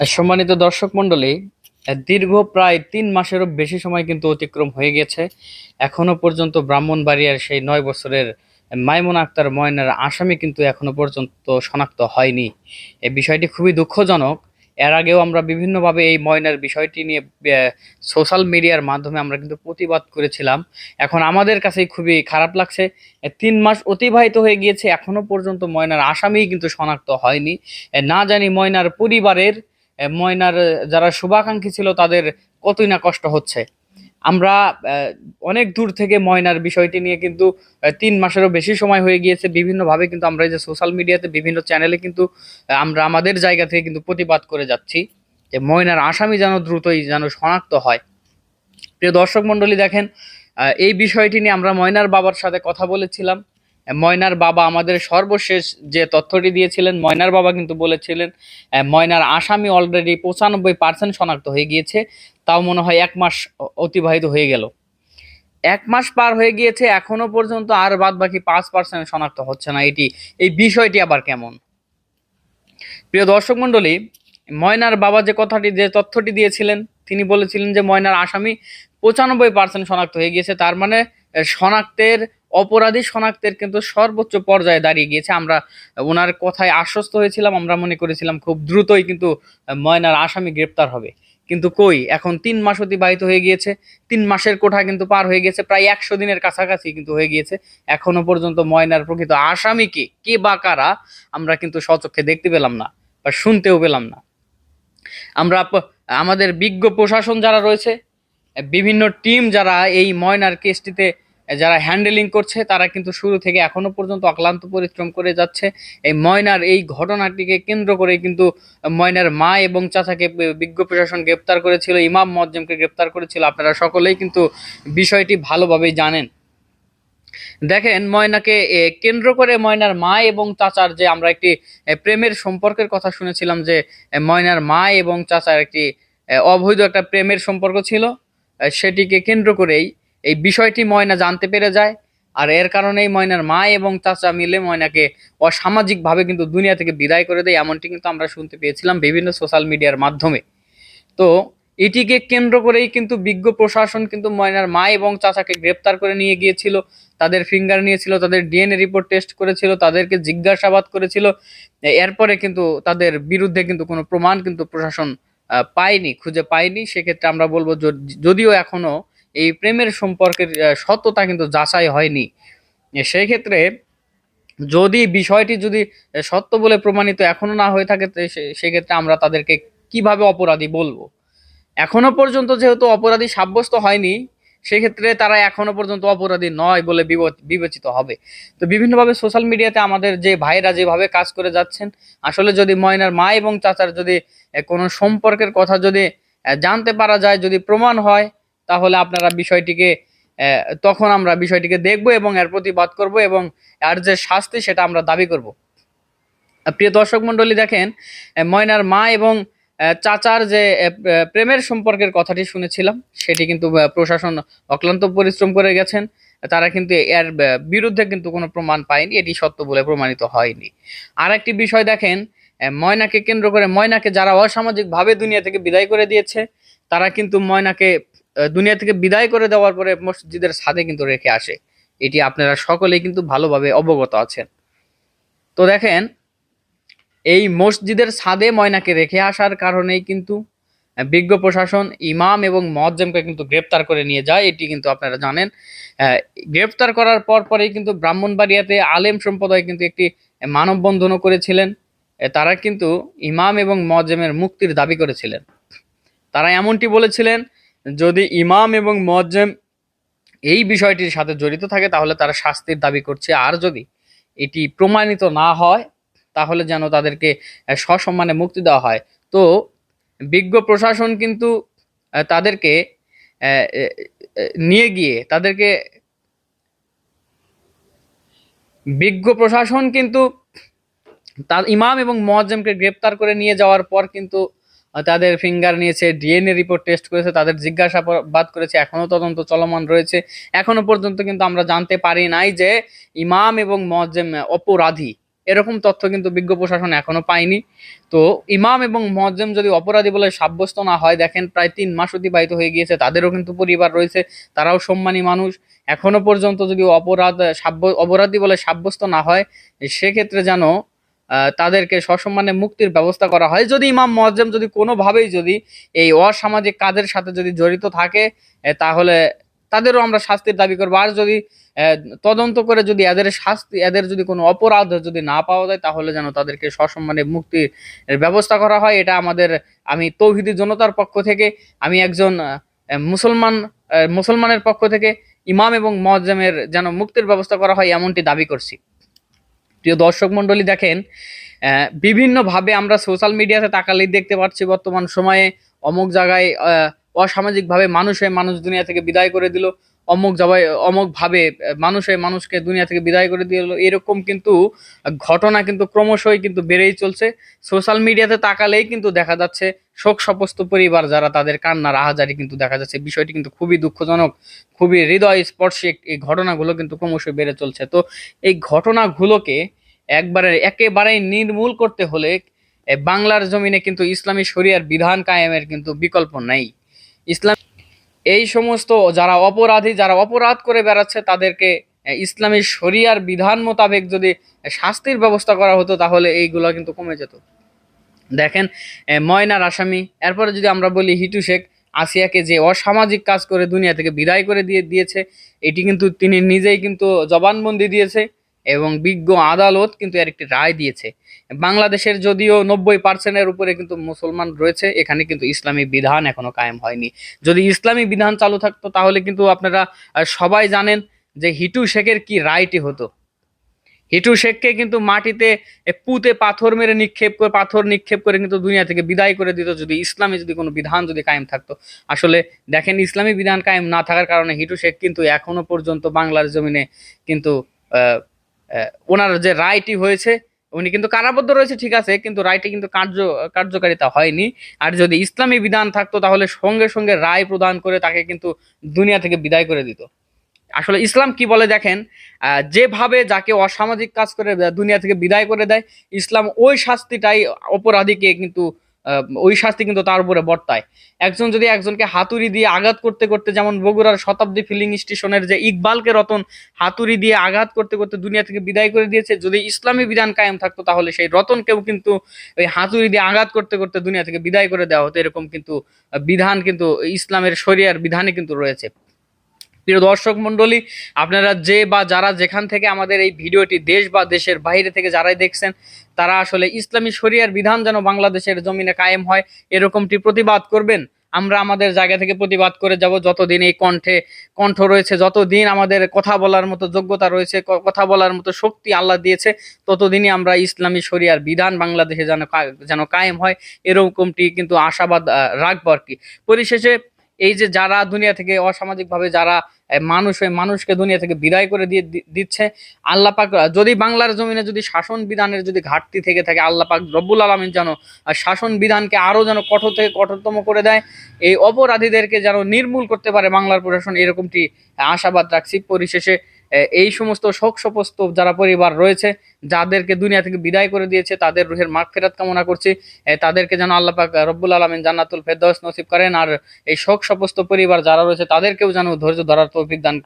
সম্মানিত দর্শক মণ্ডলী দীর্ঘ প্রায় তিন মাসেরও বেশি সময় কিন্তু অতিক্রম হয়ে গেছে এখনও পর্যন্ত ব্রাহ্মণবাড়িয়ার সেই নয় বছরের মাইমুন আক্তার ময়নার আসামি কিন্তু এখনও পর্যন্ত শনাক্ত হয়নি। এই বিষয়টি খুবই দুঃখজনক। এর আগেও আমরা বিভিন্নভাবে এই ময়নার বিষয়টি নিয়ে সোশ্যাল মিডিয়ার মাধ্যমে আমরা কিন্তু প্রতিবাদ করেছিলাম। এখন আমাদের কাছেই খুবই খারাপ লাগছে। তিন মাস অতিবাহিত হয়ে গিয়েছে। এখনও পর্যন্ত ময়নার আসামি কিন্তু শনাক্ত হয়নি। না জানি ময়নার পরিবারের ময়নার যারা শুভাকাঙ্ক্ষী ছিল, তাদের কতই না কষ্ট হচ্ছে। আমরা অনেক দূর থেকে ময়নার বিষয়টি নিয়ে কিন্তু তিন মাসেরও বেশি সময় হয়ে গিয়েছে। বিভিন্নভাবে কিন্তু আমরা এই যে সোশ্যাল মিডিয়াতে বিভিন্ন চ্যানেলে কিন্তু আমরা আমাদের জায়গা থেকে কিন্তু প্রতিবাদ করে যাচ্ছি যে ময়নার আসামি যেন দ্রুতই যেন শনাক্ত হয়। প্রিয় দর্শক মণ্ডলী, দেখেন এই বিষয়টি নিয়ে আমরা ময়নার বাবার সাথে কথা বলেছিলাম। ময়নার বাবা আমাদের সর্বশেষ যে তথ্যটি দিয়েছিলেন, ময়নার বাবা কিন্তু বলেছিলেন ময়নার আসামি অলরেডি পঁচানব্বই পার্সেন্ট শনাক্ত হয়ে গিয়েছে, তাও মনে হয় এক মাস অতিবাহিত হয়ে গেল। এক মাস পার হয়ে গিয়েছে, এখনও পর্যন্ত আর বাদ বাকি পাঁচ পার্সেন্ট শনাক্ত হচ্ছে না। এটি, এই বিষয়টি আবার কেমন? প্রিয় দর্শক মণ্ডলী, ময়নার বাবা যে কথাটি, যে তথ্যটি দিয়েছিলেন, তিনি বলেছিলেন যে ময়নার আসামি পঁচানব্বই পার্সেন্ট শনাক্ত হয়ে গিয়েছে, তার মানে শনাক্তের অপরাধী শনাক্তের কিন্তু সর্বোচ্চ পর্যায়ে দাঁড়িয়ে গিয়েছে। আমরা ওনার কথায় আশ্বস্ত হয়েছিলাম, আমরা মনে করেছিলাম খুব দ্রুতই কিন্তু ময়নার আসামি গ্রেপ্তার হবে। কিন্তু কই, এখন তিন মাস অতিবাহিত হয়ে গিয়েছে, তিন মাসের কোঠা কিন্তু পার হয়ে গেছে প্রায় একশো দিনের কাছাকাছি কিন্তু হয়ে গিয়েছে। এখনও পর্যন্ত ময়নার প্রকৃত আসামি কে কে বা কারা, আমরা কিন্তু স্বচক্ষে দেখতে পেলাম না বা শুনতেও পেলাম না। আমরা আমাদের বিজ্ঞ প্রশাসন যারা রয়েছে, বিভিন্ন টিম যারা এই ময়নার কেসটিতে যারা হ্যান্ডেলিং করছে, তারা কিন্তু শুরু থেকে এখনও পর্যন্ত অক্লান্ত পরিশ্রম করে যাচ্ছে। এই ময়নার এই ঘটনাটিকে কেন্দ্র করে কিন্তু ময়নার মা এবং চাচাকে বিজ্ঞ প্রশাসন গ্রেপ্তার করেছিল, ইমাম মজ্জেমকে গ্রেপ্তার করেছিল। আপনারা সকলেই কিন্তু বিষয়টি ভালোভাবেই জানেন। দেখেন, ময়নাকে কেন্দ্র করে ময়নার মা এবং চাচার যে আমরা একটি প্রেমের সম্পর্কের কথা শুনেছিলাম যে ময়নার মা এবং চাচার একটি অবৈধ একটা প্রেমের সম্পর্ক ছিল। সেটিকে কেন্দ্র করেই এই বিষয়টি ময়না জানতে পেরে যায়। আর এর কারণেই ময়নার মা এবং চাচা মিলে ময়নাকে অসামাজিকভাবে কিন্তু দুনিয়া থেকে বিদায় করে দেয়, এমনটি কিন্তু আমরা শুনতে পেয়েছিলাম বিভিন্ন সোশ্যাল মিডিয়ার মাধ্যমে। তো এটিকে কেন্দ্র করেই কিন্তু বিজ্ঞ প্রশাসন কিন্তু ময়নার মা এবং চাচাকে গ্রেপ্তার করে নিয়ে গিয়েছিল, তাদের ফিঙ্গার নিয়েছিল, তাদের ডিএনএ রিপোর্ট টেস্ট করেছিল, তাদেরকে জিজ্ঞাসাবাদ করেছিল। এরপরে কিন্তু তাদের বিরুদ্ধে কিন্তু কোনো প্রমাণ কিন্তু প্রশাসন পায়নি, খুঁজে পায়নি। সেক্ষেত্রে আমরা বলব যদিও এখনও এই প্রেমের সম্পর্কের সত্যতা কিন্তু যাচাই হয়নি। সেই ক্ষেত্রে যদি বিষয়টি যদি সত্য বলে প্রমাণিত এখনও না হয়ে থাকে সেক্ষেত্রে আমরা তাদেরকে কীভাবে অপরাধী বলব? এখনও পর্যন্ত যেহেতু অপরাধী সাব্যস্ত হয়নি, সেক্ষেত্রে তারা এখনও পর্যন্ত অপরাধী নয় বলে বিব- বিবেচিত হবে। তো বিভিন্নভাবে সোশ্যাল মিডিয়াতে আমাদের যে ভাইরা যেভাবে কাজ করে যাচ্ছেন, আসলে যদি ময়নার মা এবং চাচার যদি কোনো সম্পর্কের কথা যদি জানতে পারা যায়, যদি প্রমাণ হয় তাহলে আপনারা বিষয়টিকে তখন আমরা বিষয়টিকে দেখব এবং এর প্রতিবাদ করব এবং আর যে শাস্তি সেটা আমরা দাবি করব। প্রিয় দর্শক মণ্ডলী দেখেন ময়নার মা এবং চাচার যে প্রেমের সম্পর্কের কথাটি শুনেছিলাম, সেটি কিন্তু প্রশাসন অক্লান্ত পরিশ্রম করে গেছেন। তারা কিন্তু এর বিরুদ্ধে কিন্তু কোনো প্রমাণ পায়নি, এটি সত্য বলে প্রমাণিত হয়নি। আর একটি বিষয় দেখেন ময়নাকে কেন্দ্র করে, ময়নাকে যারা অসামাজিকভাবে দুনিয়া থেকে বিদায় করে দিয়েছে, তারা কিন্তু ময়নাকে দুনিয়া থেকে বিদায় করে দেওয়ার পরে মসজিদের ছাদে কিন্তু রেখে আসে। এটি আপনারা সকলেই কিন্তু ভালোভাবে অবগত আছেন। তো দেখেন, এই মসজিদের ছাদে ময়নাকে রেখে আসার কারণেই কিন্তু বিজ্ঞ প্রশাসন, ইমাম এবং মজ্জেমকে কিন্তু গ্রেপ্তার করে নিয়ে যায়। এটি কিন্তু আপনারা জানেন। গ্রেপ্তার করার পর পরেই কিন্তু ব্রাহ্মণবাড়িয়াতে আলেম সম্প্রদায় কিন্তু একটি মানববন্ধনও করেছিলেন। তারা কিন্তু ইমাম এবং মজ্জেমের মুক্তির দাবি করেছিলেন। তারা এমনটি বলেছিলেন যদি ইমাম এবং মজ্জেম এই বিষয়টির সাথে জড়িত থাকে, তাহলে তারা শাস্তির দাবি করছে। আর যদি এটি প্রমাণিত না হয়, তাহলে যেন তাদেরকে সসম্মানে মুক্তি দেওয়া হয়। তো বিজ্ঞ প্রশাসন কিন্তু তাদেরকে নিয়ে গিয়ে তাদেরকে বিজ্ঞ প্রশাসন কিন্তু তার ইমাম এবং মোয়াজ্জেমকে গ্রেপ্তার করে নিয়ে যাওয়ার পর কিন্তু তাদের ফিঙ্গার নিয়েছে ডিএনএ রিপোর্ট টেস্ট করেছে, তাদের জিজ্ঞাসাবাদ করেছে এখনও তদন্ত চলমান রয়েছে। এখনও পর্যন্ত কিন্তু আমরা জানতে পারি নাই যে ইমাম এবং মোয়াজ্জেম অপরাধী। এরকম তথ্য কিন্তু বিজ্ঞ প্রশাসন এখনও পায়নি। তো ইমাম এবং মজ্জেম যদি অপরাধী বলে সাব্যস্ত না হয়, দেখেন প্রায় তিন মাস অতিবাহিত হয়ে গিয়েছে, তাদেরও কিন্তু পরিবার রয়েছে, তারাও সম্মানী মানুষ। এখনও পর্যন্ত যদি অপরাধ, সাব্য, অপরাধী বলে সাব্যস্ত না হয়, সেক্ষেত্রে যেন তাদেরকে সসম্মানে মুক্তির ব্যবস্থা করা হয়। যদি ইমাম মজ্জেম যদি কোনোভাবেই যদি এই অসামাজিক কাজের সাথে যদি জড়িত থাকে তাহলে তাদেরও আমরা শাস্তির দাবি করব। আর যদি তদন্ত করে যদি এদের শাস্তি, এদের যদি কোনো অপরাধ যদি না পাওয়া যায়, তাহলে যেন তাদেরকে সসম্মানে মুক্তির ব্যবস্থা করা হয়। এটা আমাদের, আমি তৌহিদি জনতার পক্ষ থেকে, আমি একজন মুসলমান মুসলমানের পক্ষ থেকে ইমাম এবং মজ্জামের যেন মুক্তির ব্যবস্থা করা হয়, এমনটি দাবি করছি। প্রিয় দর্শক মণ্ডলী দেখেন বিভিন্নভাবে আমরা সোশ্যাল মিডিয়াতে তাকালেই দেখতে পাচ্ছি বর্তমান সময়ে অমুক জায়গায় অসামাজিকভাবে মানুষ হয়ে মানুষ দুনিয়া থেকে বিদায় করে দিল, অমুক জায়গায় অমুক ভাবে মানুষ হয়ে মানুষকে দুনিয়া থেকে বিদায় করে দিল এরকম কিন্তু ঘটনা কিন্তু ক্রমশই কিন্তু বেড়েই চলছে। সোশ্যাল মিডিয়াতে তাকালেই কিন্তু দেখা যাচ্ছে শোক সপস্ত পরিবার যারা তাদের কান্নার আহাজারি কিন্তু দেখা যাচ্ছে। বিষয়টি কিন্তু খুবই দুঃখজনক, খুবই হৃদয় স্পর্শী এই ঘটনাগুলো কিন্তু ক্রমশই বেড়ে চলছে। তো এই ঘটনাগুলোকে একবারে একেবারেই নির্মূল করতে হলে বাংলার জমিনে কিন্তু ইসলামী শরিয়ার বিধান কায়েমের কিন্তু বিকল্প নেই। ইসলাম এই সমস্ত যারা অপরাধী, যারা অপরাধ করে বেড়াচ্ছে, তাদেরকে ইসলামী শরিয়ার বিধান মোতাবেক যদি শাস্তির ব্যবস্থা করা হতো, তাহলে এইগুলো কিন্তু কমে যেত। দেখেন ময়নার আসামি, এরপরে যদি আমরা বলি হিটু শেখ, আসিয়াকে যে অসামাজিক কাজ করে দুনিয়া থেকে বিদায় করে দিয়ে দিয়েছে, এটি কিন্তু তিনি নিজেই কিন্তু জবানবন্দি দিয়েছে। এবং বিজ্ঞ আদালত কিন্তু এর একটি রায় দিয়েছে। বাংলাদেশের যদিও নব্বই পার্সেন্টের উপরে কিন্তু মুসলমান রয়েছে, এখানে কিন্তু ইসলামী বিধান এখনও কায়েম হয়নি। যদি ইসলামী বিধান চালু থাকতো, তাহলে কিন্তু আপনারা সবাই জানেন যে হিটু শেখের কি রায়টি হতো। হিটু শেখকে কিন্তু মাটিতে পুঁতে পাথর মেরে নিক্ষেপ করে, পাথর নিক্ষেপ করে কিন্তু দুনিয়া থেকে বিদায় করে দিত, যদি ইসলামী যদি কোনো বিধান যদি কায়েম থাকতো। আসলে দেখেন, ইসলামী বিধান কায়েম না থাকার কারণে হিটু শেখ কিন্তু এখনও পর্যন্ত বাংলার জমিনে কিন্তু ওনার যে রায়টি হয়েছে, উনি কিন্তু কারাবদ্ধ রয়েছে, ঠিক আছে, কিন্তু রায়টি কিন্তু কার্য, কার্যকারিতা হয়নি। আর যদি ইসলামী বিধান থাকতো, তাহলে সঙ্গে সঙ্গে রায় প্রদান করে তাকে কিন্তু দুনিয়া থেকে বিদায় করে দিত। আসলে ইসলাম কি বলে দেখেন যেভাবে যাকে অসামাজিক কাজ করে, দুনিয়া থেকে বিদায় করে দেয়, ইসলাম ওই শাস্তিটাই অপরাধীকে কিন্তু ওই শাস্তি কিন্তু তার উপরে বর্তায়। একজন যদি একজনকে হাতুড়ি দিয়ে আঘাত করতে করতে যেমন বগুড়ার শতাব্দী ফিলিং স্টেশনের যে ইকবালকে রতন হাতুড়ি দিয়ে আঘাত করতে করতে দুনিয়া থেকে বিদায় করে দিয়েছে, যদি ইসলামী বিধান কায়েম থাকতো তাহলে সেই রতনকেও কিন্তু ওই হাতুড়ি দিয়ে আঘাত করতে করতে দুনিয়া থেকে বিদায় করে দেওয়া হতো। এরকম কিন্তু বিধান কিন্তু ইসলামের শরিয়ার বিধানে কিন্তু রয়েছে। প্রিয় দর্শক মণ্ডলী, আপনারা যে বা যারা যেখান থেকে আমাদের এই ভিডিওটি দেশ বা দেশের বাইরে থেকে যারাই দেখছেন, তারা আসলে ইসলামী শরিয়ার বিধান যেন বাংলাদেশের জমিনে কায়েম হয়, এরকমটি প্রতিবাদ করবেন। আমরা আমাদের জায়গা থেকে প্রতিবাদ করে যাব, যতদিন এই কণ্ঠে কণ্ঠ রয়েছে, যতদিন আমাদের কথা বলার মতো যোগ্যতা রয়েছে কথা বলার মতো শক্তি আল্লাহ দিয়েছে, ততদিনই আমরা ইসলামী শরিয়ার বিধান বাংলাদেশে যেন যেন কায়েম হয়, এরকমটি কিন্তু আশাবাদ রাখব আর কি। পরিশেষে এই যে যারা দুনিয়া থেকে অসামাজিকভাবে যারা মানুষ হয়ে মানুষকে দুনিয়া থেকে বিদায় করে দিয়ে দিচ্ছে, আল্লাহ পাক, যদি বাংলার জমিনে যদি শাসন বিধানের যদি ঘাটতি থেকে থাকে, আল্লাহ পাক রব্বুল আলমিন যেন শাসন বিধানকে আরও যেন কঠোর থেকে কঠোরতম করে দেয়, এই অপরাধীদেরকে যেন নির্মূল করতে পারে বাংলার প্রশাসন, এরকমটি আশাবাদ রাখছি। পরিশেষে এই সমস্ত শোক সপস্ত যারা পরিবার রয়েছে, যাদেরকে দুনিয়া থেকে বিদায় করে দিয়েছে, তাদের রুহের মাগফিরাত কামনা করছি তাদেরকে যেন আল্লাহ পাক রব্বুল আলমিন জান্নাতুল ফেরদৌস নসিব করেন আর এই শোক সপস্ত পরিবার যারা রয়েছে, তাদেরকেও যেন ধৈর্য ধরার তৌফিক দান।